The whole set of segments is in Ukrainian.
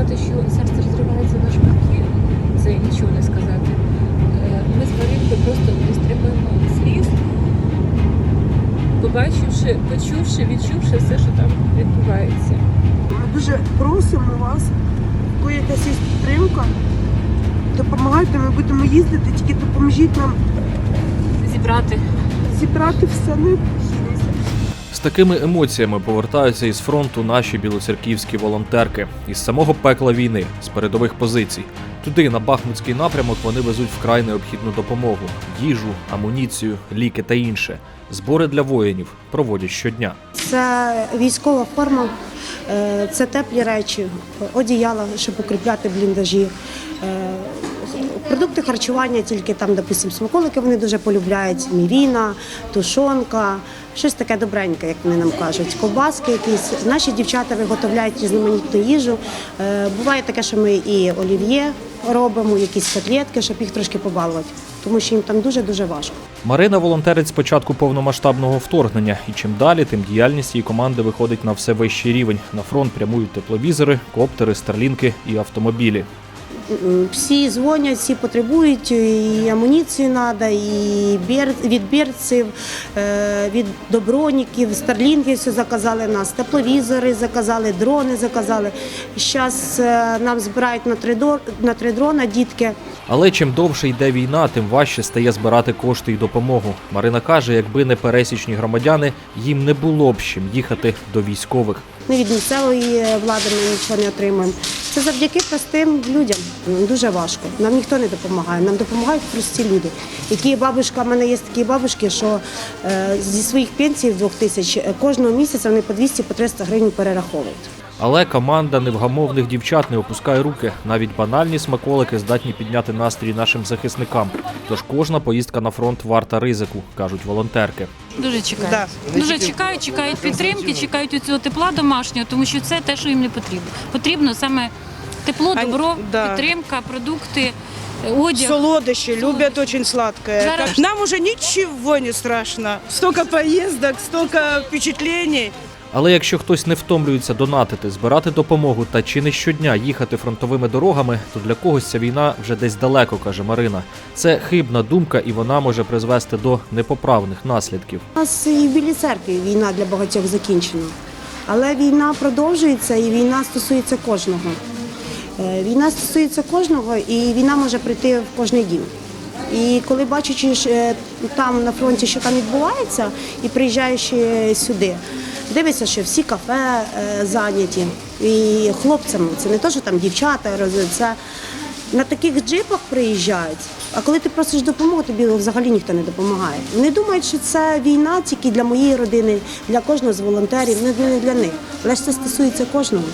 сказати, що серце розривається на шматки, це нічого не сказати. Е, Ми з Марінкою просто не стримуємо сліз, побачивши, почувши, відчувши все, що там відбувається. Ми дуже просимо вас, коли якась є підтримка, допомагайте, ми будемо їздити, тільки допоможіть нам Зібрати зібрати все необхідне. З такими емоціями повертаються із фронту наші білоцерківські волонтерки із самого пекла війни, з передових позицій. Туди, на Бахмутський напрямок, вони везуть вкрай необхідну допомогу: їжу, амуніцію, ліки та інше. Збори для воїнів проводять щодня. Це військова форма, е, це теплі речі, одіяла, щоб укріпляти бліндажі. Продукти харчування, тільки там, допустимо, смаколики вони дуже полюбляють. Мівіна, тушонка, щось таке добреньке, як вони нам кажуть. Ковбаски якісь. Наші дівчата виготовляють різноманітну їжу. Е, Буває таке, що ми і олів'є робимо, якісь котлетки, щоб їх трошки побалувати, тому що їм там дуже-дуже важко. Марина волонтерить з початку повномасштабного вторгнення, і чим далі, тим діяльність її команди виходить на все вищий рівень. На фронт прямують тепловізори, коптери, старлінки і автомобілі. Всі дзвонять, всі потребують, і амуніцію треба, і від бірців, е, від доброніків, старлінки все заказали нас, тепловізори заказали, дрони заказали. Зараз нам збирають на три, на три дрона дітки. Але чим довше йде війна, тим важче стає збирати кошти і допомогу. Марина каже, якби не пересічні громадяни, їм не було б чим їхати до військових. Ми від місцевої влади ми нічого не отримуємо. Це завдяки простим людям. Дуже важко. Нам ніхто не допомагає. Нам допомагають прості люди. Які бабушка, в мене є такі бабушки, що е, зі своїх пенсій двох тисяч е, кожного місяця вони по 200 по 300 гривень перераховують. Але команда невгамовних дівчат не опускає руки. Навіть банальні смаколики здатні підняти настрій нашим захисникам. Тож кожна поїздка на фронт варта ризику, кажуть волонтерки. Дуже чекають. Да. Дуже чекають, чекають підтримки, чекають у цього тепла домашнього, тому що це те, що їм не потрібно. Потрібно саме тепло, А, добро, да. підтримка, продукти, одяг. Солодощи, любят очень сладкое. Зараз- Как- Нам уже ничего не страшно. Столько поездок, столько впечатлений. Але якщо хтось не втомлюється донатити, збирати допомогу та чи не щодня їхати фронтовими дорогами, то для когось ця війна вже десь далеко, каже Марина. Це хибна думка, і вона може призвести до непоправних наслідків. У нас і в Білій церкві війна для багатьох закінчена. Але війна продовжується і війна стосується кожного. Е, Війна стосується кожного, і війна може прийти в кожний дім. І коли бачачи е, там на фронті, що там відбувається, і приїжджаєш е, сюди, дивишся, що всі кафе зайняті. І хлопцям це не те, що там дівчата, це на таких джипах приїжджають. А коли ти просиш допомогу, тобі взагалі ніхто не допомагає. Вони думають, що це війна тільки для моєї родини, для кожного з волонтерів, не для них. Але ж це стосується кожного.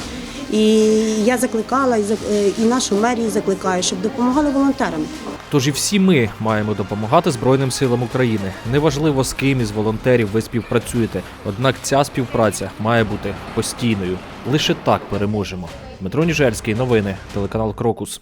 І я закликала і нашу мерію закликаю, щоб допомагали волонтерам. Тож і всі ми маємо допомагати Збройним силам України. Неважливо з ким із волонтерів ви співпрацюєте. Однак ця співпраця має бути постійною. Лише так переможемо. Дмитро Ніжерський, новини, телеканал Крокус.